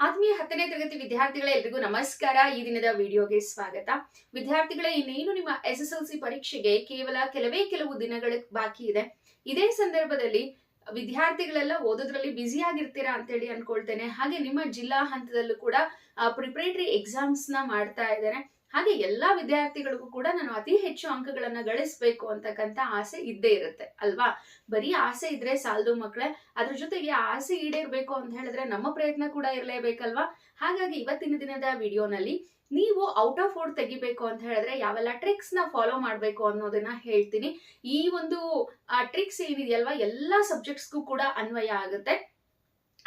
ಆತ್ಮೀಯ ಹತ್ತನೇ ತರಗತಿ ವಿದ್ಯಾರ್ಥಿಗಳೇ ಎಲ್ರಿಗೂ ನಮಸ್ಕಾರ. ಈ ದಿನದ ವಿಡಿಯೋಗೆ ಸ್ವಾಗತ. ವಿದ್ಯಾರ್ಥಿಗಳೇ, ಇನ್ನೇನು ನಿಮ್ಮ ಎಸ್ ಎಸ್ ಎಲ್ ಸಿ ಪರೀಕ್ಷೆಗೆ ಕೇವಲ ಕೆಲವೇ ಕೆಲವು ದಿನಗಳ ಬಾಕಿ ಇದೆ. ಇದೇ ಸಂದರ್ಭದಲ್ಲಿ ವಿದ್ಯಾರ್ಥಿಗಳೆಲ್ಲ ಓದೋದ್ರಲ್ಲಿ ಬ್ಯುಸಿ ಆಗಿರ್ತೀರಾ ಅಂತೇಳಿ ಅನ್ಕೊಳ್ತೇನೆ. ಹಾಗೆ ನಿಮ್ಮ ಜಿಲ್ಲಾ ಹಂತದಲ್ಲೂ ಕೂಡ ಪ್ರಿಪರೇಟರಿ ಎಕ್ಸಾಮ್ಸ್ನ ಮಾಡ್ತಾ ಇದ್ದಾರೆ. ಹಾಗೆ ಎಲ್ಲಾ ವಿದ್ಯಾರ್ಥಿಗಳಿಗೂ ಕೂಡ ನಾನು ಅತಿ ಹೆಚ್ಚು ಅಂಕಗಳನ್ನ ಗಳಿಸ್ಬೇಕು ಅಂತಕ್ಕಂತ ಆಸೆ ಇದ್ದೇ ಇರುತ್ತೆ, ಅಲ್ವಾ? ಬರೀ ಆಸೆ ಇದ್ರೆ ಸಾಲದು ಮಕ್ಕಳೇ ಅದ್ರ ಜೊತೆಗೆ ಆಸೆ ಈಡೇರ್ಬೇಕು ಅಂತ ಹೇಳಿದ್ರೆ ನಮ್ಮ ಪ್ರಯತ್ನ ಕೂಡ ಇರಲೇಬೇಕಲ್ವಾ? ಹಾಗಾಗಿ ಇವತ್ತಿನ ದಿನದ ವಿಡಿಯೋನಲ್ಲಿ ನೀವು ಔಟ್ ಆಫ್ ಔಟ್ ತೆಗಿಬೇಕು ಅಂತ ಹೇಳಿದ್ರೆ ಯಾವೆಲ್ಲ ಟ್ರಿಕ್ಸ್ನ ಫಾಲೋ ಮಾಡಬೇಕು ಅನ್ನೋದನ್ನ ಹೇಳ್ತೀನಿ. ಈ ಒಂದು ಟ್ರಿಕ್ಸ್ ಏನಿದೆಯಲ್ವಾ, ಎಲ್ಲಾ ಸಬ್ಜೆಕ್ಟ್ಸ್ಗೂ ಕೂಡ ಅನ್ವಯ ಆಗುತ್ತೆ.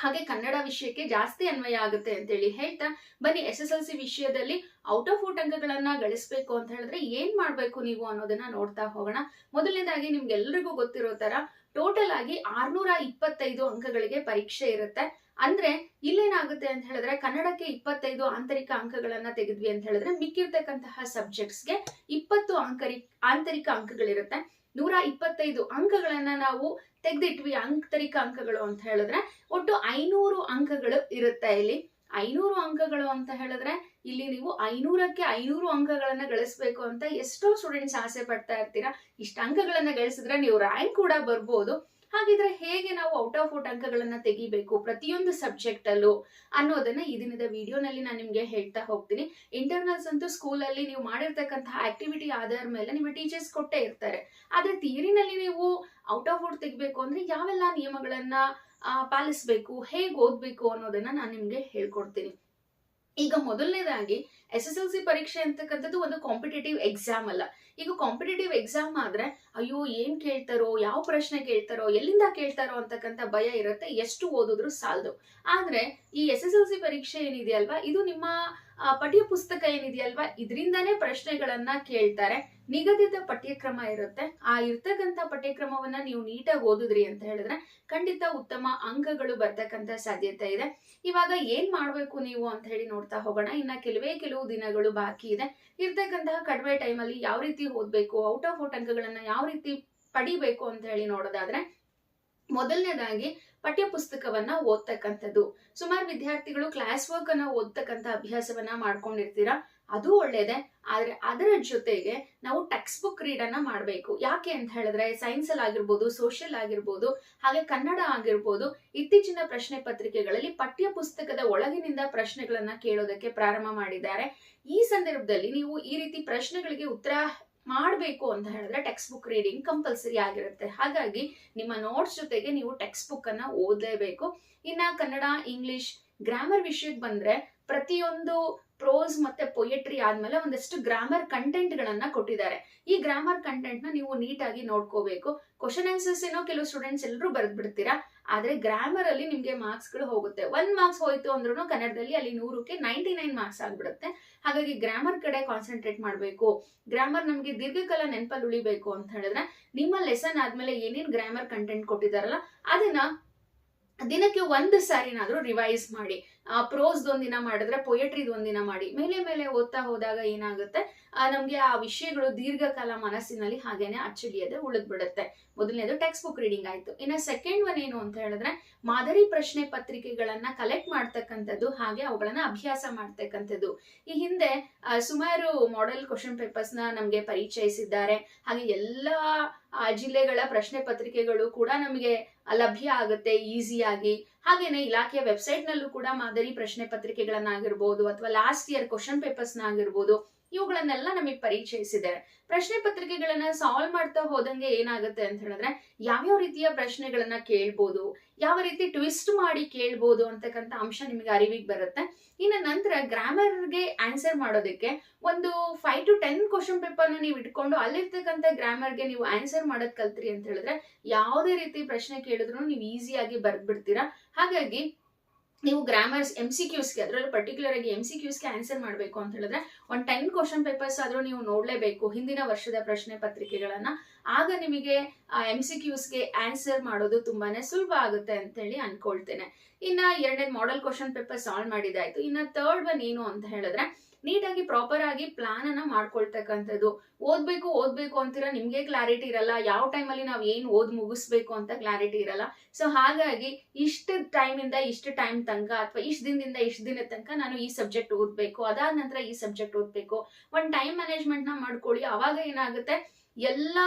ಹಾಗೆ ಕನ್ನಡ ವಿಷಯಕ್ಕೆ ಜಾಸ್ತಿ ಅನ್ವಯ ಆಗುತ್ತೆ ಅಂತೇಳಿ ಹೇಳ್ತಾ, ಬನ್ನಿ ಎಸ್ ಎಸ್ ಎಲ್ ಸಿ ವಿಷಯದಲ್ಲಿ ಔಟ್ ಆಫ್ ಔಟ್ ಅಂಕಗಳನ್ನ ಗಳಿಸ್ಬೇಕು ಅಂತ ಹೇಳಿದ್ರೆ ಏನ್ ಮಾಡ್ಬೇಕು ನೀವು ಅನ್ನೋದನ್ನ ನೋಡ್ತಾ ಹೋಗೋಣ. ಮೊದಲನೇದಾಗಿ ನಿಮ್ಗೆಲ್ರಿಗೂ ಗೊತ್ತಿರೋ ತರ ಟೋಟಲ್ ಆಗಿ ಆರ್ನೂರ ಇಪ್ಪತ್ತೈದು ಅಂಕಗಳಿಗೆ ಪರೀಕ್ಷೆ ಇರುತ್ತೆ. ಅಂದ್ರೆ ಇಲ್ಲೇನಾಗುತ್ತೆ ಅಂತ ಹೇಳಿದ್ರೆ ಕನ್ನಡಕ್ಕೆ ಇಪ್ಪತ್ತೈದು ಆಂತರಿಕ ಅಂಕಗಳನ್ನ ತೆಗೆದ್ವಿ ಅಂತ ಹೇಳಿದ್ರೆ ಮಿಕ್ಕಿರ್ತಕ್ಕಂತಹ ಸಬ್ಜೆಕ್ಟ್ಸ್ಗೆ ಇಪ್ಪತ್ತು ಅಂಕರಿ ಆಂತರಿಕ ಅಂಕಗಳಿರುತ್ತೆ. ನೂರ ಇಪ್ಪತ್ತೈದು ಅಂಕಗಳನ್ನ ನಾವು ತೆಗೆದಿಟ್ವಿ ಆಂತರಿಕ ಅಂಕಗಳು ಅಂತ ಹೇಳಿದ್ರೆ ಒಟ್ಟು ಐನೂರು ಅಂಕಗಳು ಇರುತ್ತೆ ಇಲ್ಲಿ. ಐನೂರು ಅಂಕಗಳು ಅಂತ ಹೇಳಿದ್ರೆ ಇಲ್ಲಿ ನೀವು ಐನೂರಕ್ಕೆ ಐನೂರು ಅಂಕಗಳನ್ನ ಗಳಿಸ್ಬೇಕು ಅಂತ ಎಷ್ಟೋ ಸ್ಟೂಡೆಂಟ್ಸ್ ಆಸೆ ಪಡ್ತಾ ಇರ್ತೀರಾ. ಇಷ್ಟು ಅಂಕಗಳನ್ನ ಗಳಿಸಿದ್ರೆ ನೀವು ರ್ಯಾಂಕ್ ಕೂಡ ಬರ್ಬೋದು. ಹಾಗಿದ್ರೆ ಹೇಗೆ ನಾವು ಔಟ್ ಆಫ್ ಔಟ್ ಅಂಕಗಳನ್ನ ತೆಗಿಬೇಕು ಪ್ರತಿಯೊಂದು ಸಬ್ಜೆಕ್ಟ್ ಅಲ್ಲೂ ಅನ್ನೋದನ್ನ ಈ ದಿನದ ವಿಡಿಯೋನಲ್ಲಿ ನಾನು ನಿಮ್ಗೆ ಹೇಳ್ತಾ ಹೋಗ್ತೀನಿ. ಇಂಟರ್ನಲ್ಸ್ ಅಂತೂ ಸ್ಕೂಲಲ್ಲಿ ನೀವು ಮಾಡಿರ್ತಕ್ಕಂತಹ ಆಕ್ಟಿವಿಟಿ ಆಧಾರ ಮೇಲೆ ನಿಮ್ಮ ಟೀಚರ್ಸ್ ಕೊಟ್ಟೇ ಇರ್ತಾರೆ. ಆದ್ರೆ ಥಿಯರಿನಲ್ಲಿ ನೀವು ಔಟ್ ಆಫ್ ಔಟ್ ತೆಗಿಬೇಕು ಅಂದ್ರೆ ಯಾವೆಲ್ಲ ನಿಯಮಗಳನ್ನ ಪಾಲಿಸ್ಬೇಕು, ಹೇಗೆ ಓದ್ಬೇಕು ಅನ್ನೋದನ್ನ ನಾನು ನಿಮ್ಗೆ ಹೇಳ್ಕೊಡ್ತೀನಿ. ಈಗ ಮೊದಲನೇದಾಗಿ ಎಸ್ ಎಸ್ ಎಲ್ ಸಿ ಪರೀಕ್ಷೆ ಅಂತಕ್ಕಂಥದ್ದು ಒಂದು ಕಾಂಪಿಟೇಟಿವ್ ಎಕ್ಸಾಮ್ ಅಲ್ಲ. ಈಗ ಕಾಂಪಿಟೇಟಿವ್ ಎಕ್ಸಾಮ್ ಆದ್ರೆ, ಅಯ್ಯೋ, ಏನ್ ಕೇಳ್ತಾರೋ, ಯಾವ ಪ್ರಶ್ನೆ ಕೇಳ್ತಾರೋ, ಎಲ್ಲಿಂದ ಕೇಳ್ತಾರೋ ಅಂತಕ್ಕಂಥ ಭಯ ಇರುತ್ತೆ, ಎಷ್ಟು ಓದಿದ್ರು ಸಾಲದು. ಆದ್ರೆ, ಈ ಎಸ್ ಎಸ್ ಎಲ್ ಸಿ ಪರೀಕ್ಷೆ ಏನಿದೆಯಲ್ವಾ, ಇದು ನಿಮ್ಮ ಪಠ್ಯ ಪುಸ್ತಕ ಏನಿದೆಯಲ್ವಾ, ಇದರಿಂದಾನೇ ಪ್ರಶ್ನೆಗಳನ್ನ ಕೇಳ್ತಾರೆ. ನಿಗದಿತ ಪಠ್ಯಕ್ರಮ ಇರುತ್ತೆ. ಆ ಇರ್ತಕ್ಕಂಥ ಪಠ್ಯಕ್ರಮವನ್ನ ನೀವು ನೀಟಾಗಿ ಓದಿದ್ರಿ ಅಂತ ಹೇಳಿದ್ರೆ ಖಂಡಿತ ಉತ್ತಮ ಅಂಕಗಳು ಬರ್ತಕ್ಕಂಥ ಸಾಧ್ಯತೆ ಇದೆ. ಇವಾಗ ಏನ್ ಮಾಡ್ಬೇಕು ನೀವು ಅಂತ ಹೇಳಿ ನೋಡ್ತಾ ಹೋಗೋಣ. ಇನ್ನ ಕೆಲವೇ ಕೆಲವು ದಿನಗಳು ಬಾಕಿ ಇದೆ. ಇರ್ತಕ್ಕಂತಹ ಕಡಿಮೆ ಟೈಮಲ್ಲಿ ಯಾವ ರೀತಿ ಓದ್ಬೇಕು, ಔಟ್ ಆಫ್ ಔಟ್ ಅಂಕಗಳನ್ನ ಯಾವ ರೀತಿ ಪಡಿಬೇಕು ಅಂತ ಹೇಳಿ ನೋಡೋದಾದ್ರೆ, ಮೊದಲನೇದಾಗಿ ಪಠ್ಯ ಪುಸ್ತಕವನ್ನ ಓದ್ತಕ್ಕಂಥದ್ದು. ಸುಮಾರು ವಿದ್ಯಾರ್ಥಿಗಳು ಕ್ಲಾಸ್ ವರ್ಕ್ ಅನ್ನ ಓದ್ತಕ್ಕಂಥ ಅಭ್ಯಾಸವನ್ನ ಮಾಡ್ಕೊಂಡಿರ್ತೀರಾ? ಅದು ಒಳ್ಳೇದೆ. ಆದ್ರೆ ಅದರ ಜೊತೆಗೆ ನಾವು ಟೆಕ್ಸ್ಟ್ ಬುಕ್ ರೀಡ್ ಅನ್ನ ಮಾಡಬೇಕು. ಯಾಕೆ ಅಂತ ಹೇಳಿದ್ರೆ ಸೈನ್ಸ್ ಅಲ್ಲಿ ಆಗಿರ್ಬೋದು ಸೋಷಿಯಲ್ ಆಗಿರ್ಬೋದು, ಹಾಗೆ ಕನ್ನಡ ಆಗಿರ್ಬೋದು, ಇತ್ತೀಚಿನ ಪ್ರಶ್ನೆ ಪತ್ರಿಕೆಗಳಲ್ಲಿ ಪಠ್ಯ ಪುಸ್ತಕದ ಒಳಗಿನಿಂದ ಪ್ರಶ್ನೆಗಳನ್ನ ಕೇಳೋದಕ್ಕೆ ಪ್ರಾರಂಭ ಮಾಡಿದ್ದಾರೆ. ಈ ಸಂದರ್ಭದಲ್ಲಿ ನೀವು ಈ ರೀತಿ ಪ್ರಶ್ನೆಗಳಿಗೆ ಉತ್ತರ ಮಾಡಬೇಕು ಅಂತ ಹೇಳಿದ್ರೆ ಟೆಕ್ಸ್ಟ್ ಬುಕ್ ರೀಡಿಂಗ್ ಕಂಪಲ್ಸರಿ ಆಗಿರುತ್ತೆ. ಹಾಗಾಗಿ ನಿಮ್ಮ ನೋಟ್ಸ್ ಜೊತೆಗೆ ನೀವು ಟೆಕ್ಸ್ಟ್ ಬುಕ್ ಅನ್ನ ಓದಲೇಬೇಕು. ಇನ್ನ ಕನ್ನಡ ಇಂಗ್ಲಿಷ್ ಗ್ರಾಮರ್ ವಿಷಯಕ್ಕೆ ಬಂದ್ರೆ ಪ್ರತಿಯೊಂದು ಪ್ರೋಸ್ ಮತ್ತೆ ಪೊಯೆಟ್ರಿ ಆದ್ಮೇಲೆ ಒಂದಷ್ಟು ಗ್ರಾಮರ್ ಕಂಟೆಂಟ್ ಗಳನ್ನ ಕೊಟ್ಟಿದ್ದಾರೆ. ಈ ಗ್ರಾಮರ್ ಕಂಟೆಂಟ್ನ ನೀವು ನೀಟಾಗಿ ನೋಡ್ಕೋಬೇಕು. ಕ್ವಶನ್ ಆನ್ಸರ್ಸ್ ಏನೋ ಕೆಲವು ಸ್ಟೂಡೆಂಟ್ಸ್ ಎಲ್ಲರೂ ಬರೆದ್ ಬಿಡ್ತೀರಾ ಆದ್ರೆ ಗ್ರಾಮರ್ ಅಲ್ಲಿ ನಿಮ್ಗೆ ಮಾರ್ಕ್ಸ್ಗಳು ಹೋಗುತ್ತೆ. ಒಂದ್ ಮಾರ್ಕ್ಸ್ ಹೋಯ್ತು ಅಂದ್ರೂ ಕನ್ನಡದಲ್ಲಿ ಅಲ್ಲಿ ನೂರಕ್ಕೆ ನೈಂಟಿ ನೈನ್ ಮಾರ್ಕ್ಸ್ ಆಗ್ಬಿಡುತ್ತೆ. ಹಾಗಾಗಿ ಗ್ರಾಮರ್ ಕಡೆ ಕಾನ್ಸಂಟ್ರೇಟ್ ಮಾಡಬೇಕು. ಗ್ರಾಮರ್ ನಮ್ಗೆ ದೀರ್ಘಕಾಲ ನೆನಪಲ್ಲಿ ಉಳಿಬೇಕು ಅಂತ ಹೇಳಿದ್ರೆ ನಿಮ್ಮ ಲೆಸನ್ ಆದ್ಮೇಲೆ ಏನೇನ್ ಗ್ರಾಮರ್ ಕಂಟೆಂಟ್ ಕೊಟ್ಟಿದಾರಲ್ಲ ಅದನ್ನ ದಿನಕ್ಕೆ ಒಂದು ಸಾರಿನಾದ್ರೂ ರಿವೈಸ್ ಮಾಡಿ. ಪ್ರೋಸ್ ಒಂದಿನ ಮಾಡಿದ್ರೆ ಪೊಯೆಟ್ರಿದ್ ಒಂದಿನ ಮಾಡಿ, ಮೇಲೆ ಮೇಲೆ ಓದ್ತಾ ಹೋದಾಗ ಏನಾಗುತ್ತೆ? ನಮ್ಗೆ ಆ ವಿಷಯಗಳು ದೀರ್ಘಕಾಲ ಮನಸ್ಸಿನಲ್ಲಿ ಹಾಗೇನೆ ಅಚ್ಚಳಿಯದೆ ಉಳಿದ್ಬಿಡುತ್ತೆ. ಮೊದಲನೇದು ಟೆಕ್ಸ್ಟ್ ಬುಕ್ ರೀಡಿಂಗ್ ಆಯ್ತು. ಇನ್ನ ಸೆಕೆಂಡ್ ಒನ್ ಏನು ಅಂತ ಹೇಳಿದ್ರೆ, ಮಾದರಿ ಪ್ರಶ್ನೆ ಪತ್ರಿಕೆಗಳನ್ನ ಕಲೆಕ್ಟ್ ಮಾಡ್ತಕ್ಕಂಥದ್ದು ಹಾಗೆ ಅವುಗಳನ್ನ ಅಭ್ಯಾಸ ಮಾಡ್ತಕ್ಕಂಥದ್ದು. ಈ ಹಿಂದೆ ಸುಮಾರು ಮಾಡೆಲ್ ಕ್ವಶನ್ ಪೇಪರ್ಸ್ನ ನಮ್ಗೆ ಪರಿಚಯಿಸಿದ್ದಾರೆ. ಹಾಗೆ ಎಲ್ಲಾ ಜಿಲ್ಲೆಗಳ ಪ್ರಶ್ನೆ ಪತ್ರಿಕೆಗಳು ಕೂಡ ನಮಗೆ ಲಭ್ಯ ಆಗುತ್ತೆ ಈಸಿಯಾಗಿ ಹಾಗೇನೆ ಇಲಾಖೆಯ ವೆಬ್ಸೈಟ್ ನಲ್ಲೂ ಕೂಡ ಮಾದರಿ ಪ್ರಶ್ನೆ ಪತ್ರಿಕೆಗಳನ್ನಾಗಿರ್ಬೋದು ಅಥವಾ ಲಾಸ್ಟ್ ಇಯರ್ ಕ್ವಶನ್ ಪೇಪರ್ಸ್ ಆಗಿರ್ಬೋದು ಇವುಗಳನ್ನೆಲ್ಲ ನಮಗೆ ಪರಿಚಯಿಸಿದ್ದಾರೆ ಪ್ರಶ್ನೆ ಪತ್ರಿಕೆಗಳನ್ನ ಸಾಲ್ವ್ ಮಾಡ್ತಾ ಹೋದಂಗೆ ಏನಾಗುತ್ತೆ ಅಂತ ಹೇಳಿದ್ರೆ, ಯಾವ್ಯಾವ ರೀತಿಯ ಪ್ರಶ್ನೆಗಳನ್ನ ಕೇಳ್ಬೋದು, ಯಾವ ರೀತಿ ಟ್ವಿಸ್ಟ್ ಮಾಡಿ ಕೇಳ್ಬೋದು ಅಂತಕ್ಕಂಥ ಅಂಶ ನಿಮಗೆ ಅರಿವಿಗೆ ಬರುತ್ತೆ. ಇನ್ನು ನಂತರ ಗ್ರಾಮರ್ಗೆ ಆನ್ಸರ್ ಮಾಡೋದಕ್ಕೆ ಒಂದು ಫೈವ್ ಟು ಟೆನ್ ಕ್ವಶನ್ ಪೇಪರ್ನ ನೀವು ಇಟ್ಕೊಂಡು ಅಲ್ಲಿರ್ತಕ್ಕಂಥ ಗ್ರಾಮರ್ಗೆ ನೀವು ಆನ್ಸರ್ ಮಾಡೋದ್ ಕಲ್ತ್ರಿ ಅಂತ ಹೇಳಿದ್ರೆ ಯಾವುದೇ ರೀತಿ ಪ್ರಶ್ನೆ ಕೇಳಿದ್ರು ನೀವು ಈಸಿಯಾಗಿ ಬರ್ದ್ಬಿಡ್ತೀರಾ. ಹಾಗಾಗಿ ನೀವು ಗ್ರಾಮರ್ಸ್ ಎಂ ಸಿ ಕ್ಯೂಸ್ಗೆ ಅದರಲ್ಲೂ ಪರ್ಟಿಕ್ಯುಲರ್ ಆಗಿ ಎಂ ಸಿ ಕ್ಯೂಸ್ಗೆ ಆನ್ಸರ್ ಮಾಡಬೇಕು ಅಂತ ಹೇಳಿದ್ರೆ ಒಂದು ಟೆನ್ ಕ್ವಶನ್ ಪೇಪರ್ಸ್ ಆದ್ರೂ ನೀವು ನೋಡ್ಲೇಬೇಕು ಹಿಂದಿನ ವರ್ಷದ ಪ್ರಶ್ನೆ ಪತ್ರಿಕೆಗಳನ್ನ. ಆಗ ನಿಮಗೆ ಎಂ ಸಿ ಕ್ಯೂಸ್ಗೆ ಆನ್ಸರ್ ಮಾಡೋದು ತುಂಬಾನೇ ಸುಲಭ ಆಗುತ್ತೆ ಅಂತೇಳಿ ಅನ್ಕೊಳ್ತೇನೆ. ಇನ್ನ ಎರಡನೇ ಮಾಡೆಲ್ ಕ್ವಶನ್ ಪೇಪರ್ ಸಾಲ್ವ್ ಮಾಡಿದಾಯ್ತು. ಇನ್ನ ಥರ್ಡ್ ಒನ್ ಏನು ಅಂತ ಹೇಳಿದ್ರೆ ನೀಟಾಗಿ ಪ್ರಾಪರ್ ಆಗಿ ಪ್ಲಾನ್ ಅನ್ನ ಮಾಡ್ಕೊಳ್ತಕ್ಕಂಥದ್ದು. ಓದ್ಬೇಕು ಓದ್ಬೇಕು ಅಂತೀರ ನಿಮ್ಗೆ ಕ್ಲಾರಿಟಿ ಇರಲ್ಲ. ಯಾವ ಟೈಮಲ್ಲಿ ನಾವು ಏನ್ ಓದ್ ಮುಗಿಸ್ಬೇಕು ಅಂತ ಕ್ಲಾರಿಟಿ ಇರಲ್ಲ. ಸೊ ಹಾಗಾಗಿ ಇಷ್ಟು ಟೈಮಿಂದ ಇಷ್ಟು ಟೈಮ್ ತನಕ ಅಥವಾ ಇಷ್ಟು ದಿನದಿಂದ ಇಷ್ಟು ದಿನದ ತನಕ ನಾನು ಈ ಸಬ್ಜೆಕ್ಟ್ ಓದ್ಬೇಕು. ಅದಾದ ನಂತರ ಈ ಸಬ್ಜೆಕ್ಟ್ ಓದ್ಬೇಕು. ಒಂದ್ ಟೈಮ್ ಮ್ಯಾನೇಜ್ಮೆಂಟ್ನ ಮಾಡ್ಕೊಳ್ಳಿ. ಅವಾಗ ಏನಾಗುತ್ತೆ? ಎಲ್ಲಾ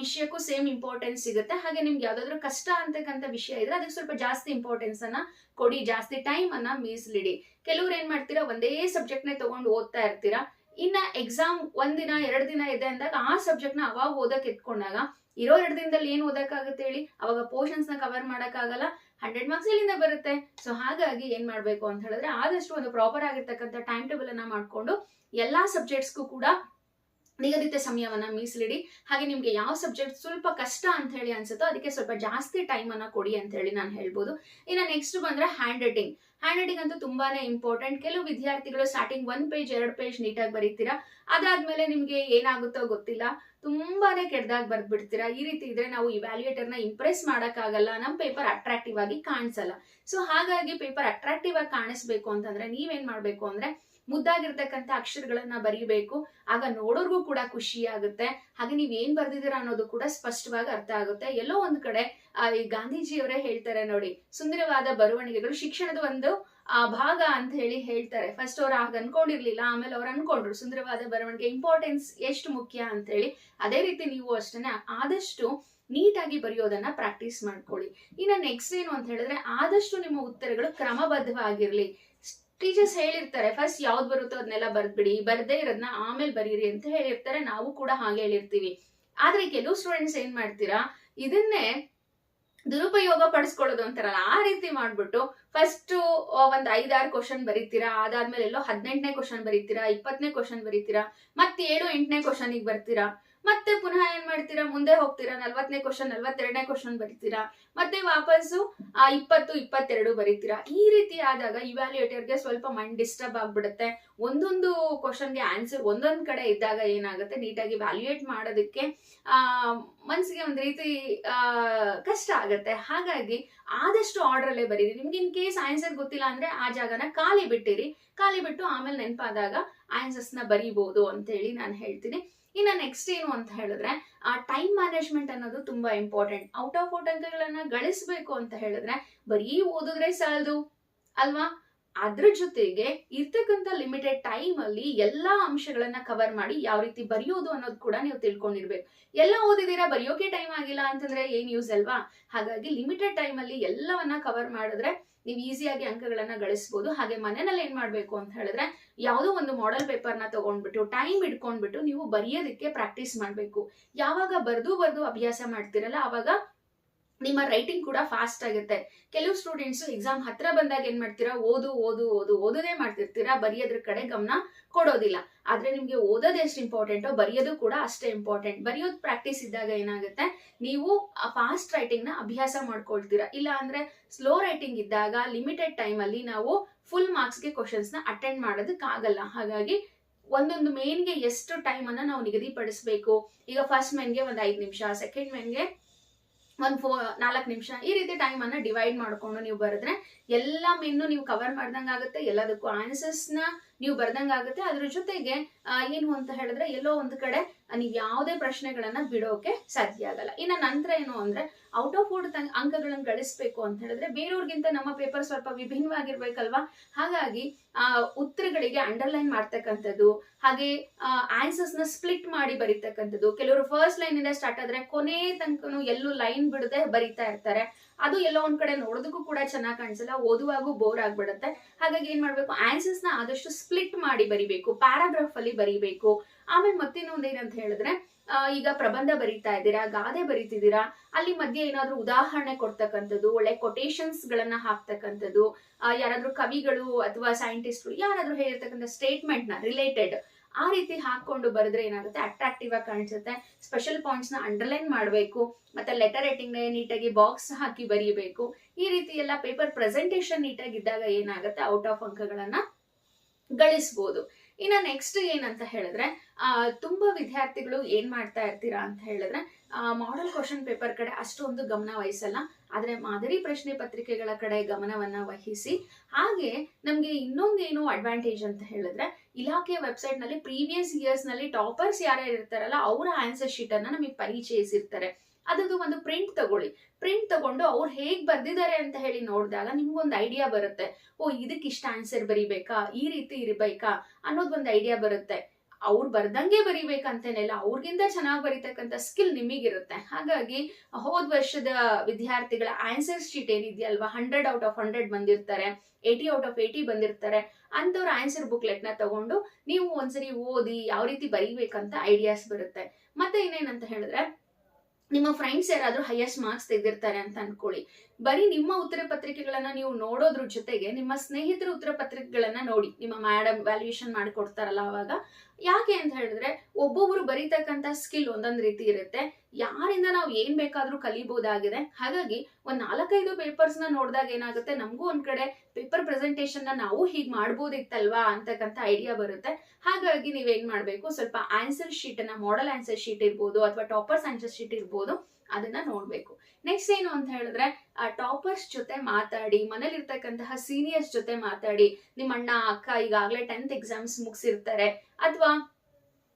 ವಿಷಯಕ್ಕೂ ಸೇಮ್ ಇಂಪಾರ್ಟೆನ್ಸ್ ಸಿಗುತ್ತೆ. ಹಾಗೆ ನಿಮ್ಗೆ ಯಾವ್ದಾದ್ರು ಕಷ್ಟ ಅಂತಕ್ಕಂಥ ವಿಷಯ ಇದ್ರೆ ಅದಕ್ಕೆ ಸ್ವಲ್ಪ ಜಾಸ್ತಿ ಇಂಪಾರ್ಟೆನ್ಸ್ ಅನ್ನ ಕೊಡಿ, ಜಾಸ್ತಿ ಟೈಮ್ ಅನ್ನ ಮೀಸಲಿಡಿ ಕೆಲವ್ರು ಏನ್ ಮಾಡ್ತೀರಾ, ಒಂದೇ ಸಬ್ಜೆಕ್ಟ್ ನೇ ತಗೊಂಡು ಓದ್ತಾ ಇರ್ತೀರಾ. ಇನ್ನ ಎಕ್ಸಾಮ್ ಒಂದಿನ ಎರಡು ದಿನ ಇದೆ ಅಂದಾಗ ಆ ಸಬ್ಜೆಕ್ಟ್ನ ಅವಾಗ ಓದಕ್ ಎತ್ಕೊಂಡಾಗ, ಇರೋ ಎರಡು ದಿನದಲ್ಲಿ ಏನ್ ಓದಕ್ಕಾಗುತ್ತೆ ಹೇಳಿ? ಅವಾಗ ಪೋರ್ಷನ್ಸ್ನ ಕವರ್ ಮಾಡಕ್ಕಾಗಲ್ಲ. ಹಂಡ್ರೆಡ್ ಮಾರ್ಕ್ಸ್ ಎಲ್ಲಿಂದ ಬರುತ್ತೆ? ಸೊ ಹಾಗಾಗಿ ಏನ್ ಮಾಡ್ಬೇಕು ಅಂತ ಹೇಳಿದ್ರೆ ಆದಷ್ಟು ಒಂದು ಪ್ರಾಪರ್ ಆಗಿರ್ತಕ್ಕಂಥ ಟೈಮ್ ಟೇಬಲ್ ಅನ್ನ ಮಾಡ್ಕೊಂಡು ಎಲ್ಲಾ ಸಬ್ಜೆಕ್ಟ್ಸ್ಗೂ ಕೂಡ ನಿಗದಿತ ಸಮಯವನ್ನ ಮೀಸಲಿಡಿ. ಹಾಗೆ ನಿಮ್ಗೆ ಯಾವ ಸಬ್ಜೆಕ್ಟ್ ಸ್ವಲ್ಪ ಕಷ್ಟ ಅಂತ ಹೇಳಿ ಅನ್ಸುತ್ತೋ ಅದಕ್ಕೆ ಸ್ವಲ್ಪ ಜಾಸ್ತಿ ಟೈಮ್ ಅನ್ನ ಕೊಡಿ ಅಂತ ಹೇಳಿ ನಾನು ಹೇಳ್ಬೋದು. ಇನ್ನು ನೆಕ್ಸ್ಟ್ ಬಂದ್ರೆ ಹ್ಯಾಂಡ್ ರೈಟಿಂಗ್ ಹ್ಯಾಂಡ್ ರೈಟಿಂಗ್ ಅಂತೂ ತುಂಬಾನೇ ಇಂಪಾರ್ಟೆಂಟ್ ಕೆಲವು ವಿದ್ಯಾರ್ಥಿಗಳು ಸ್ಟಾರ್ಟಿಂಗ್ ಒಂದ್ ಪೇಜ್ ಎರಡು ಪೇಜ್ ನೀಟಾಗಿ ಬರೀತೀರಾ? ಅದಾದ್ಮೇಲೆ ನಿಮ್ಗೆ ಏನಾಗುತ್ತೋ ಗೊತ್ತಿಲ್ಲ. ತುಂಬಾನೇ ಕೆಡ್ದಾಗ ಬರ್ದ್ಬಿಡ್ತೀರಾ. ಈ ರೀತಿ ಇದ್ರೆ ನಾವು ಇವ್ಯಾಲ್ಯೂಯೇಟರ್ನ ಇಂಪ್ರೆಸ್ ಮಾಡಕ್ಕಾಗಲ್ಲ. ನಮ್ ಪೇಪರ್ ಅಟ್ರಾಕ್ಟಿವ್ ಆಗಿ ಕಾಣಿಸಲ್ಲ. ಸೊ ಹಾಗಾಗಿ ಪೇಪರ್ ಅಟ್ರಾಕ್ಟಿವ್ ಆಗಿ ಕಾಣಿಸ್ಬೇಕು ಅಂತಂದ್ರೆ ನೀವೇನ್ ಮಾಡ್ಬೇಕು ಅಂದ್ರೆ ಮುದ್ದಾಗಿರ್ತಕ್ಕಂಥ ಅಕ್ಷರಗಳನ್ನ ಬರೀಬೇಕು. ಆಗ ನೋಡೋರ್ಗೂ ಕೂಡ ಖುಷಿ ಆಗುತ್ತೆ. ಹಾಗೆ ನೀವ್ ಏನ್ ಬರ್ದಿದ್ದೀರಾ ಅನ್ನೋದು ಕೂಡ ಸ್ಪಷ್ಟವಾಗಿ ಅರ್ಥ ಆಗುತ್ತೆ. ಎಲ್ಲೋ ಒಂದ್ ಕಡೆ ಈ ಗಾಂಧೀಜಿಯವರೇ ಹೇಳ್ತಾರೆ ನೋಡಿ, ಸುಂದರವಾದ ಬರವಣಿಗೆಗಳು ಶಿಕ್ಷಣದ ಒಂದು, ಆ, ಭಾಗ ಅಂತ ಹೇಳಿ ಹೇಳ್ತಾರೆ. ಫಸ್ಟ್ ಅವ್ರು ಆಗ ಅನ್ಕೊಂಡಿರ್ಲಿಲ್ಲ, ಆಮೇಲೆ ಅವ್ರು ಅನ್ಕೊಂಡ್ರು ಸುಂದರವಾದ ಬರವಣಿಗೆ ಇಂಪಾರ್ಟೆನ್ಸ್ ಎಷ್ಟು ಮುಖ್ಯ ಅಂತ ಹೇಳಿ. ಅದೇ ರೀತಿ ನೀವು ಅಷ್ಟೇನೆ ಆದಷ್ಟು ನೀಟಾಗಿ ಬರೆಯೋದನ್ನ ಪ್ರಾಕ್ಟೀಸ್ ಮಾಡ್ಕೊಳ್ಳಿ. ಇನ್ನು ನೆಕ್ಸ್ಟ್ ಏನು ಅಂತ ಹೇಳಿದ್ರೆ, ಆದಷ್ಟು ನಿಮ್ಮ ಉತ್ತರಗಳು ಕ್ರಮಬದ್ಧವಾಗಿರ್ಲಿ. ಟೀಚರ್ಸ್ ಹೇಳಿರ್ತಾರೆ, ಫಸ್ಟ್ ಯಾವ್ದು ಬರುತ್ತೋ ಅದನ್ನೆಲ್ಲ ಬರ್ದ್ಬಿಡಿ, ಬರ್ದೇ ಇರೋದನ್ನ ಆಮೇಲೆ ಬರೀರಿ ಅಂತ ಹೇಳಿರ್ತಾರೆ, ನಾವು ಕೂಡ ಹಾಗೆ ಹೇಳಿರ್ತೀವಿ. ಆದ್ರೆ ಕೆಲವು ಸ್ಟೂಡೆಂಟ್ಸ್ ಏನ್ ಮಾಡ್ತೀರಾ, ಇದನ್ನೇ ದುರುಪಯೋಗ ಪಡಿಸ್ಕೊಳ್ಳೋದು ಅಂತಾರಲ್ಲ, ಆ ರೀತಿ ಮಾಡ್ಬಿಟ್ಟು ಫಸ್ಟ್ ಒಂದ್ ಐದಾರು ಕ್ವಶನ್ ಬರೀತೀರಾ, ಅದಾದ್ಮೇಲೆ ಎಲ್ಲೋ ಹದಿನೆಂಟನೇ ಕ್ವಶನ್ ಬರೀತೀರಾ ಇಪ್ಪತ್ತನೇ ಕ್ವಶನ್ ಬರೀತೀರಾ ಮತ್ತೆ ಏಳು ಎಂಟನೇ ಕ್ವಶನಿಗೆ ಬರ್ತೀರಾ. ಮತ್ತೆ ಪುನಃ ಏನ್ ಮಾಡ್ತೀರಾ? ಮುಂದೆ ಹೋಗ್ತೀರಾ? ನಲ್ವತ್ತನೇ ಕ್ವಶನ್ ನಲ್ವತ್ತೆರಡನೇ ಕ್ವಶನ್ ಬರೀತೀರಾ? ಮತ್ತೆ ವಾಪಸ್ಸು, ಆ, ಇಪ್ಪತ್ತು, ಇಪ್ಪತ್ತೆರಡು ಬರೀತೀರಾ? ಈ ರೀತಿ ಆದಾಗ ಇವ್ಯಾಲ್ಯೂಯೇಟರ್ಗೆ ಸ್ವಲ್ಪ ಮೈಂಡ್ ಡಿಸ್ಟರ್ಬ್ ಆಗ್ಬಿಡುತ್ತೆ. ಒಂದೊಂದು ಕ್ವಶನ್ಗೆ ಆನ್ಸರ್ ಒಂದೊಂದ್ ಕಡೆ ಇದ್ದಾಗ ಏನಾಗುತ್ತೆ? ನೀಟಾಗಿ ವ್ಯಾಲ್ಯೂಯೇಟ್ ಮಾಡೋದಕ್ಕೆ, ಆ, ಮನ್ಸಿಗೆ ಒಂದ್ ರೀತಿ ಕಷ್ಟ ಆಗುತ್ತೆ. ಹಾಗಾಗಿ ಆದಷ್ಟು ಆರ್ಡರ್ ಅಲ್ಲೇ ಬರೀರಿ. ನಿಮ್ಗೆ ಇನ್ ಕೇಸ್ ಆನ್ಸರ್ ಗೊತ್ತಿಲ್ಲ ಅಂದ್ರೆ ಆ ಜಾಗನ ಖಾಲಿ ಬಿಟ್ಟಿರಿ. ಖಾಲಿ ಬಿಟ್ಟು ಆಮೇಲೆ ನೆನಪಾದಾಗ ಆನ್ಸರ್ಸ್ನ ಬರೀಬಹುದು ಅಂತ ಹೇಳಿ ನಾನು ಹೇಳ್ತೀನಿ. ಇನ್ನ ನೆಕ್ಸ್ಟ್ ಏನು ಅಂತ ಹೇಳಿದ್ರೆ, ಆ ಟೈಮ್ ಮ್ಯಾನೇಜ್ಮೆಂಟ್ ಅನ್ನೋದು ತುಂಬಾ ಇಂಪಾರ್ಟೆಂಟ್ ಔಟ್ ಆಫ್ ಔಟ್ ಅಂಕಗಳನ್ನ ಗಳಿಸ್ಬೇಕು ಅಂತ ಹೇಳಿದ್ರೆ, ಬರೀ ಓದಿದ್ರೆ ಸಾಲದು, ಅಲ್ವಾ? ಅದ್ರ ಜೊತೆಗೆ ಇರ್ತಕ್ಕಂಥ ಲಿಮಿಟೆಡ್ ಟೈಮ್ ಅಲ್ಲಿ ಎಲ್ಲಾ ಅಂಶಗಳನ್ನ ಕವರ್ ಮಾಡಿ ಯಾವ ರೀತಿ ಬರೆಯೋದು ಅನ್ನೋದು ಕೂಡ ನೀವು ತಿಳ್ಕೊಂಡಿರ್ಬೇಕು. ಎಲ್ಲ ಓದಿದೀರಾ ಬರೆಯೋಕೆ ಟೈಮ್ ಆಗಿಲ್ಲ ಅಂತಂದ್ರೆ ಏನ್ ಯೂಸ್ ಅಲ್ವಾ? ಹಾಗಾಗಿ ಲಿಮಿಟೆಡ್ ಟೈಮ್ ಅಲ್ಲಿ ಎಲ್ಲವನ್ನ ಕವರ್ ಮಾಡಿದ್ರೆ ನೀವು ಈಸಿಯಾಗಿ ಅಂಕಗಳನ್ನ ಗಳಿಸಬಹುದು ಹಾಗೆ ಮನೆಯಲ್ಲಿ ಏನ್ ಮಾಡ್ಬೇಕು ಅಂತ ಹೇಳಿದ್ರೆ, ಯಾವುದೋ ಒಂದು ಮಾಡೆಲ್ ಪೇಪರ್ನ ತಗೊಂಡ್ಬಿಟ್ಟು ಟೈಮ್ ಇಟ್ಕೊಂಡ್ಬಿಟ್ಟು ನೀವು ಬರೆಯೋದಕ್ಕೆ ಪ್ರಾಕ್ಟೀಸ್ ಮಾಡ್ಬೇಕು. ಯಾವಾಗ ಬರ್ದು ಬರ್ದು ಅಭ್ಯಾಸ ಮಾಡ್ತಿರಲ್ಲ, ಅವಾಗ ನಿಮ್ಮ ರೈಟಿಂಗ್ ಕೂಡ ಫಾಸ್ಟ್ ಆಗುತ್ತೆ. ಕೆಲವು ಸ್ಟೂಡೆಂಟ್ಸ್ ಎಕ್ಸಾಮ್ ಹತ್ರ ಬಂದಾಗ ಏನ್ ಮಾಡ್ತೀರಾ? ಓದು ಓದು ಓದು, ಓದೋದೇ ಮಾಡ್ತಿರ್ತೀರಾ? ಬರೆಯೋದ್ರ ಕಡೆ ಗಮನ ಕೊಡೋದಿಲ್ಲ. ಆದ್ರೆ ನಿಮ್ಗೆ ಓದೋದು ಎಷ್ಟು ಇಂಪಾರ್ಟೆಂಟೋ ಬರೆಯೋದು ಕೂಡ ಅಷ್ಟೇ ಇಂಪಾರ್ಟೆಂಟ್ ಬರೆಯೋದು ಪ್ರಾಕ್ಟೀಸ್ ಇದ್ದಾಗ ಏನಾಗುತ್ತೆ? ನೀವು ಫಾಸ್ಟ್ ರೈಟಿಂಗ್ನ ಅಭ್ಯಾಸ ಮಾಡ್ಕೊಳ್ತೀರಾ. ಇಲ್ಲ ಅಂದ್ರೆ ಸ್ಲೋ ರೈಟಿಂಗ್ ಇದ್ದಾಗ ಲಿಮಿಟೆಡ್ ಟೈಮ್ ಅಲ್ಲಿ ನಾವು ಫುಲ್ ಮಾರ್ಕ್ಸ್ಗೆ ಕ್ವಶನ್ಸ್ನ ಅಟೆಂಡ್ ಮಾಡೋದಕ್ಕಾಗಲ್ಲ. ಹಾಗಾಗಿ ಒಂದೊಂದು ಮೇನ್ಗೆ ಎಷ್ಟು ಟೈಮ್ ಅನ್ನ ನಾವು ನಿಗದಿಪಡಿಸಬೇಕು? ಈಗ ಫಸ್ಟ್ ಮೇನ್ಗೆ ಒಂದ್ ಐದು ನಿಮಿಷ ಸೆಕೆಂಡ್ ಮೇನ್ಗೆ ಒಂದ್ ಫೋ, ನಾಲ್ಕು ನಿಮಿಷ ಈ ರೀತಿ ಟೈಮ್ ಡಿವೈಡ್ ಮಾಡ್ಕೊಂಡು ನೀವು ಬರೆದ್ರೆ ಎಲ್ಲ ಮೀನು ನೀವು ಕವರ್ ಮಾಡ್ದಂಗೆ ಆಗುತ್ತೆ ಎಲ್ಲದಕ್ಕೂ ಆನ್ಸರ್ಸ್ನ ನೀವು ಬರ್ದಂಗ ಆಗುತ್ತೆ. ಅದ್ರ ಜೊತೆಗೆ ಏನು ಅಂತ ಹೇಳಿದ್ರೆ, ಎಲ್ಲೋ ಒಂದು ಕಡೆ ನೀವು ಯಾವುದೇ ಪ್ರಶ್ನೆಗಳನ್ನ ಬಿಡೋಕೆ ಸಾಧ್ಯ ಆಗಲ್ಲ. ಇನ್ನ ನಂತರ ಏನು ಅಂದ್ರೆ ಔಟ್ ಆಫ್ ಔಟ್ ಅಂಕಗಳನ್ನು ಗಳಿಸ್ಬೇಕು ಅಂತ ಹೇಳಿದ್ರೆ, ಬೇರೆಯವ್ರಿಗಿಂತ ನಮ್ಮ ಪೇಪರ್ ಸ್ವಲ್ಪ ವಿಭಿನ್ನವಾಗಿರ್ಬೇಕಲ್ವಾ? ಹಾಗಾಗಿ, ಆ, ಉತ್ತರಗಳಿಗೆ ಅಂಡರ್ಲೈನ್ ಮಾಡ್ತಕ್ಕಂಥದ್ದು, ಹಾಗೆ ಆನ್ಸರ್ಸ್ನ ಸ್ಪ್ಲಿಟ್ ಮಾಡಿ ಬರೀತಕ್ಕಂಥದ್ದು. ಕೆಲವರು ಫಸ್ಟ್ ಲೈನ್ ಇಂದ ಸ್ಟಾರ್ಟ್ ಆದ್ರೆ ಕೊನೆ ತನಕನು ಎಲ್ಲೂ ಲೈನ್ ಬಿಡದೆ ಬರಿತಾ ಇರ್ತಾರೆ. ಅದು ಎಲ್ಲೋ ಒಂದ್ ಕಡೆ ನೋಡೋದಕ್ಕೂ ಕೂಡ ಚೆನ್ನಾಗಿ ಕಾಣಿಸಲ್ಲ, ಓದುವಾಗೂ ಬೋರ್ ಆಗ್ಬಿಡುತ್ತೆ. ಹಾಗಾಗಿ ಏನ್ ಮಾಡ್ಬೇಕು ಆನ್ಸರ್ಸ್ನ ಆದಷ್ಟು ಸ್ಪ್ಲಿಟ್ ಮಾಡಿ ಬರಿಬೇಕು ಪ್ಯಾರಾಗ್ರಾಫ್ ಅಲ್ಲಿ ಬರಿಬೇಕು. ಆಮೇಲೆ ಮತ್ತಿನ್ನೊಂದ್ ಏನಂತ ಹೇಳಿದ್ರೆ ಈಗ ಪ್ರಬಂಧ ಬರೀತಾ ಇದ್ದೀರಾ, ಗಾದೆ ಬರಿತಿದ್ದೀರಾ, ಅಲ್ಲಿ ಮಧ್ಯೆ ಏನಾದ್ರೂ ಉದಾಹರಣೆ ಕೊಡ್ತಕ್ಕಂಥದ್ದು, ಒಳ್ಳೆ ಕೊಟೇಶನ್ಸ್ ಗಳನ್ನ ಹಾಕ್ತಕ್ಕಂಥದ್ದು ಯಾರಾದ್ರೂ ಕವಿಗಳು ಅಥವಾ ಸೈಂಟಿಸ್ಟ್ಗಳು ಯಾರಾದ್ರೂ ಹೇಳಿರ್ತಕ್ಕಂಥ ಸ್ಟೇಟ್ಮೆಂಟ್ನ ರಿಲೇಟೆಡ್ ಆ ರೀತಿ ಹಾಕೊಂಡು ಬರೆದ್ರೆ ಏನಾಗುತ್ತೆ? ಅಟ್ರಾಕ್ಟಿವ್ ಆಗಿ ಕಾಣಿಸುತ್ತೆ. ಸ್ಪೆಷಲ್ ಪಾಯಿಂಟ್ಸ್ನ ಅಂಡರ್ಲೈನ್ ಮಾಡಬೇಕು. ಮತ್ತೆ ಲೆಟರ್ ರೈಟಿಂಗ್ ನೀಟಾಗಿ ಬಾಕ್ಸ್ ಹಾಕಿ ಬರೀಬೇಕು. ಈ ರೀತಿ ಎಲ್ಲ ಪೇಪರ್ ಪ್ರೆಸೆಂಟೇಶನ್ ನೀಟಾಗಿ ಇದ್ದಾಗ ಏನಾಗುತ್ತೆ? ಔಟ್ ಆಫ್ ಅಂಕಗಳನ್ನ ಗಳಿಸಬಹುದು ಇನ್ನ ನೆಕ್ಸ್ಟ್ ಏನಂತ ಹೇಳಿದ್ರೆ ತುಂಬಾ ವಿದ್ಯಾರ್ಥಿಗಳು ಏನ್ ಮಾಡ್ತಾ ಇರ್ತೀರಾ ಅಂತ ಹೇಳಿದ್ರೆ ಮಾಡೆಲ್ ಕ್ವಶನ್ ಪೇಪರ್ ಕಡೆ ಅಷ್ಟೊಂದು ಗಮನ ವಹಿಸಲ್ಲ. ಆದ್ರೆ ಮಾದರಿ ಪ್ರಶ್ನೆ ಪತ್ರಿಕೆಗಳ ಕಡೆ ಗಮನವನ್ನ ವಹಿಸಿ. ಹಾಗೆ ನಮ್ಗೆ ಇನ್ನೊಂದೇನು ಅಡ್ವಾಂಟೇಜ್ ಅಂತ ಹೇಳಿದ್ರೆ ಇಲಾಖೆ ವೆಬ್ಸೈಟ್ನಲ್ಲಿ ಪ್ರೀವಿಯಸ್ ಇಯರ್ಸ್ನಲ್ಲಿ ಟಾಪರ್ಸ್ ಯಾರ್ಯಾರು ಇರ್ತಾರಲ್ಲ, ಅವರ ಆನ್ಸರ್ ಶೀಟ್ ಅನ್ನ ನಮಗೆ ಪರಿಚಯಿಸಿರ್ತಾರೆ. ಅದರದ್ದು ಒಂದು ಪ್ರಿಂಟ್ ತಗೊಳ್ಳಿ. ಪ್ರಿಂಟ್ ತಗೊಂಡು ಅವ್ರು ಹೇಗ್ ಬರ್ದಿದ್ದಾರೆ ಅಂತ ಹೇಳಿ ನೋಡಿದಾಗ ನಿಮ್ಗೊಂದು ಐಡಿಯಾ ಬರುತ್ತೆ. ಓ ಇದಕ್ಕೆ ಇಷ್ಟ ಆನ್ಸರ್ ಬರಿಬೇಕಾ? ಈ ರೀತಿ ಇರಬೇಕಾ? ಅನ್ನೋದು ಒಂದು ಐಡಿಯಾ ಬರುತ್ತೆ. ಅವ್ರು ಬರ್ದಂಗೆ ಬರಿಬೇಕಂತೇನಿಲ್ಲ ಅವ್ರಿಗಿಂತ ಚೆನ್ನಾಗಿ ಬರಿತಕ್ಕಂಥ ಸ್ಕಿಲ್ ನಿಮಗಿರುತ್ತೆ. ಹಾಗಾಗಿ ಹೋದ ವರ್ಷದ ವಿದ್ಯಾರ್ಥಿಗಳ ಆನ್ಸರ್ ಶೀಟ್ ಏನಿದೆಯಲ್ವಾ ಹಂಡ್ರೆಡ್ ಔಟ್ ಆಫ್ ಹಂಡ್ರೆಡ್ ಬಂದಿರ್ತಾರೆ ಏಯ್ಟಿ ಔಟ್ ಆಫ್ ಏಯ್ಟಿ ಬಂದಿರ್ತಾರೆ, ಅಂಥವ್ರ ಆನ್ಸರ್ ಬುಕ್ಲೆಟ್ನ ತಗೊಂಡು ನೀವು ಒಂದ್ಸರಿ ಓದಿ ಯಾವ ರೀತಿ ಬರೀಬೇಕಂತ ಐಡಿಯಾಸ್ ಬರುತ್ತೆ. ಮತ್ತೆ ಇನ್ನೇನಂತ ಹೇಳಿದ್ರೆ, ನಿಮ್ಮ ಫ್ರೆಂಡ್ಸ್ ಯಾರಾದ್ರೂ ಹೈಯೆಸ್ಟ್ ಮಾರ್ಕ್ಸ್ ತೆಗೆದಿರ್ತಾರೆ ಅಂತ ಅನ್ಕೊಳ್ಳಿ. ಬರೀ ನಿಮ್ಮ ಉತ್ತರ ಪತ್ರಿಕೆಗಳನ್ನ ನೀವು ನೋಡೋದ್ರ ಜೊತೆಗೆ ನಿಮ್ಮ ಸ್ನೇಹಿತರ ಉತ್ತರ ಪತ್ರಿಕೆಗಳನ್ನ ನೋಡಿ. ನಿಮ್ಮ ಮ್ಯಾಡಮ್ ವ್ಯಾಲ್ಯೂಯೇಷನ್ ಮಾಡಿಕೊಡ್ತಾರಲ್ಲ ಅವಾಗ. ಯಾಕೆ ಅಂತ ಹೇಳಿದ್ರೆ, ಒಬ್ಬೊಬ್ರು ಬರೀತಕ್ಕಂತ ಸ್ಕಿಲ್ ಒಂದೊಂದು ರೀತಿ ಇರುತ್ತೆ. ಯಾರಿಂದ ನಾವು ಏನ್ ಬೇಕಾದ್ರೂ ಕಲಿಬಹುದಾಗಿದೆ. ಹಾಗಾಗಿ ಒಂದ್ ನಾಲ್ಕೈದು ಪೇಪರ್ಸ್ನ ನೋಡಿದಾಗ ಏನಾಗುತ್ತೆ? ನಮಗೂ ಒಂದ್ ಕಡೆ ಪೇಪರ್ ಪ್ರೆಸೆಂಟೇಷನ್ನ ನಾವು ಹೀಗೆ ಮಾಡ್ಬೋದಿತ್ತಲ್ವಾ ಅಂತಕ್ಕಂಥ ಐಡಿಯಾ ಬರುತ್ತೆ. ಹಾಗಾಗಿ ನೀವೇನ್ ಮಾಡ್ಬೇಕು? ಸ್ವಲ್ಪ ಆನ್ಸರ್ ಶೀಟ್ ಅನ್ನ ಮಾಡೆಲ್ ಆನ್ಸರ್ ಶೀಟ್ ಇರ್ಬೋದು, ಅಥವಾ ಟಾಪರ್ಸ್ ಆನ್ಸರ್ ಶೀಟ್ ಇರ್ಬೋದು. ಅದನ್ನ ನೋಡ್ಬೇಕು. ನೆಕ್ಸ್ಟ್ ಏನು ಅಂತ ಹೇಳಿದ್ರೆ, ಆ ಟಾಪರ್ಸ್ ಜೊತೆ ಮಾತಾಡಿ ಮನೇಲಿ ಇರ್ತಕ್ಕಂತಹ ಸೀನಿಯರ್ಸ್ ಜೊತೆ ಮಾತಾಡಿ, ನಿಮ್ಮ ಅಣ್ಣ, ಅಕ್ಕ ಈಗಾಗಲೇ ಟೆಂತ್ ಎಕ್ಸಾಮ್ಸ್ ಮುಗಿಸಿರ್ತಾರೆ, ಅಥವಾ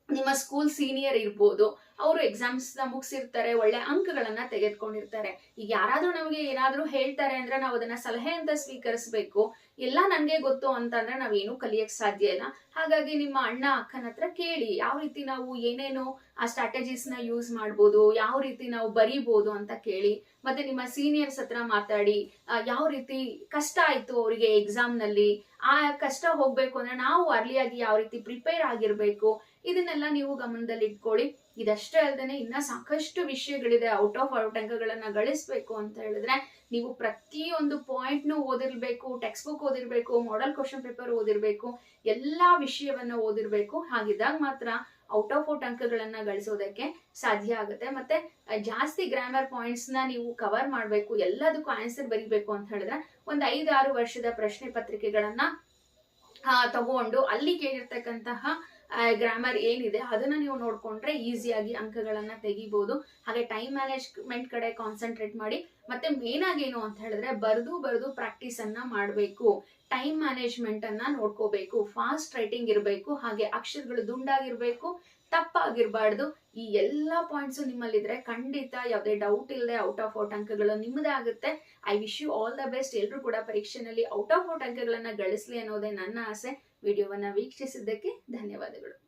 ನಿಮ್ಮ ಸ್ಕೂಲ್ ಸೀನಿಯರ್ ಇರ್ಬೋದು ಅವರು ಎಕ್ಸಾಮ್ಸ್ ಮುಗಿಸಿರ್ತಾರೆ, ಒಳ್ಳೆ ಅಂಕಗಳನ್ನ ತೆಗೆದುಕೊಂಡಿರ್ತಾರೆ. ಈಗ ಯಾರಾದ್ರೂ ನಮಗೆ ಏನಾದ್ರೂ ಹೇಳ್ತಾರೆ ಅಂದ್ರೆ ನಾವು ಅದನ್ನ ಸಲಹೆ ಅಂತ ಸ್ವೀಕರಿಸಬೇಕು. ಎಲ್ಲ ನನ್ಗೆ ಗೊತ್ತು ಅಂತಂದ್ರೆ ನಾವೇನು ಕಲಿಯಕ್ ಸಾಧ್ಯ ಇಲ್ಲ. ಹಾಗಾಗಿ ನಿಮ್ಮ ಅಣ್ಣ, ಅಕ್ಕನ ಹತ್ರ ಕೇಳಿ, ಯಾವ ರೀತಿ ನಾವು ಏನೇನು ಆ ಸ್ಟ್ರಾಟಜೀಸ್ನ ಯೂಸ್ ಮಾಡ್ಬೋದು, ಯಾವ ರೀತಿ ನಾವು ಬರೀಬಹುದು ಅಂತ ಕೇಳಿ, ಮತ್ತೆ ನಿಮ್ಮ ಸೀನಿಯರ್ಸ್ ಹತ್ರ ಮಾತಾಡಿ ಯಾವ ರೀತಿ ಕಷ್ಟ ಆಯ್ತು ಅವರಿಗೆ ಎಕ್ಸಾಮ್ನಲ್ಲಿ, ಆ ಕಷ್ಟ ಹೋಗ್ಬೇಕು ಅಂದ್ರೆ ನಾವು ಅರ್ಲಿಯಾಗಿ ಯಾವ ರೀತಿ ಪ್ರಿಪೇರ್ ಆಗಿರ್ಬೇಕು, ಇದನ್ನೆಲ್ಲ ನೀವು ಗಮನದಲ್ಲಿ ಇಟ್ಕೊಳ್ಳಿ ಇದಷ್ಟೇ ಅಲ್ಲದೆ ಇನ್ನ ಸಾಕಷ್ಟು ವಿಷಯಗಳಿದೆ. ಔಟ್ ಆಫ್ ಔಟ್ ಅಂಕಗಳನ್ನ ಗಳಿಸ್ಬೇಕು ಅಂತ ಹೇಳಿದ್ರೆ ನೀವು ಪ್ರತಿಯೊಂದು ಪಾಯಿಂಟ್ನು ಓದಿರ್ಬೇಕು ಟೆಕ್ಸ್ಟ್ ಬುಕ್ ಓದಿರ್ಬೇಕು ಮಾಡೆಲ್ ಕ್ವಶನ್ ಪೇಪರ್ ಓದಿರ್ಬೇಕು, ಎಲ್ಲಾ ವಿಷಯವನ್ನ ಓದಿರ್ಬೇಕು. ಹಾಗಿದ್ದಾಗ ಮಾತ್ರ ಔಟ್ ಆಫ್ ಔಟ್ ಅಂಕಗಳನ್ನ ಗಳಿಸೋದಕ್ಕೆ ಸಾಧ್ಯ ಆಗುತ್ತೆ. ಮತ್ತೆ ಜಾಸ್ತಿ ಗ್ರಾಮರ್ ಪಾಯಿಂಟ್ಸ್ನ ನೀವು ಕವರ್ ಮಾಡಬೇಕು, ಎಲ್ಲದಕ್ಕೂ ಆನ್ಸರ್ ಬರಿಬೇಕು ಅಂತ ಹೇಳಿದ್ರೆ ಒಂದು ಐದಾರು ವರ್ಷದ ಪ್ರಶ್ನೆ ಪತ್ರಿಕೆಗಳನ್ನ ತಗೊಂಡು ಅಲ್ಲಿ ಕೇಳಿರ್ತಕ್ಕಂತಹ ಗ್ರಾಮರ್ ಏನಿದೆ, ಅದನ್ನ ನೀವು ನೋಡ್ಕೊಂಡ್ರೆ ಈಸಿಯಾಗಿ ಅಂಕಗಳನ್ನ ತೆಗಿಬಹುದು ಹಾಗೆ ಟೈಮ್ ಮ್ಯಾನೇಜ್ಮೆಂಟ್ ಕಡೆ ಕಾನ್ಸಂಟ್ರೇಟ್ ಮಾಡಿ, ಮತ್ತೆ ಮೇನ್ ಆಗಿ ಏನು ಅಂತ ಹೇಳಿದ್ರೆ ಬರೆದು ಬರೆದು ಪ್ರಾಕ್ಟೀಸ್ ಮಾಡಬೇಕು. ಟೈಮ್ ಮ್ಯಾನೇಜ್ಮೆಂಟ್ ಅನ್ನ ನೋಡ್ಕೋಬೇಕು. ಫಾಸ್ಟ್ ರೈಟಿಂಗ್ ಇರಬೇಕು, ಹಾಗೆ ಅಕ್ಷರಗಳು ದುಂಡಾಗಿರ್ಬೇಕು, ತಪ್ಪಾಗಿರ್ಬಾರ್ದು. ಈ ಎಲ್ಲ ಪಾಯಿಂಟ್ಸ್ ನಿಮ್ಮಲ್ಲಿದ್ರೆ ಖಂಡಿತ ಯಾವುದೇ ಡೌಟ್ ಇಲ್ಲದೆ ಔಟ್ ಆಫ್ ಔಟ್ ಅಂಕಗಳು ನಿಮ್ಮದೇ ಆಗುತ್ತೆ. I wish you all the best ಎಲ್ಲರೂ ಕೂಡ ಪರೀಕ್ಷೆನಲ್ಲಿ ಔಟ್ ಆಫ್ ಔಟ್ ಅಂಕಗಳನ್ನ ಗಳಿಸ್ಲಿ ಅನ್ನೋದೇ ನನ್ನ ಆಸೆ. ವಿಡಿಯೋವನ್ನ ವೀಕ್ಷಿಸಿದ್ದಕ್ಕೆ ಧನ್ಯವಾದಗಳು.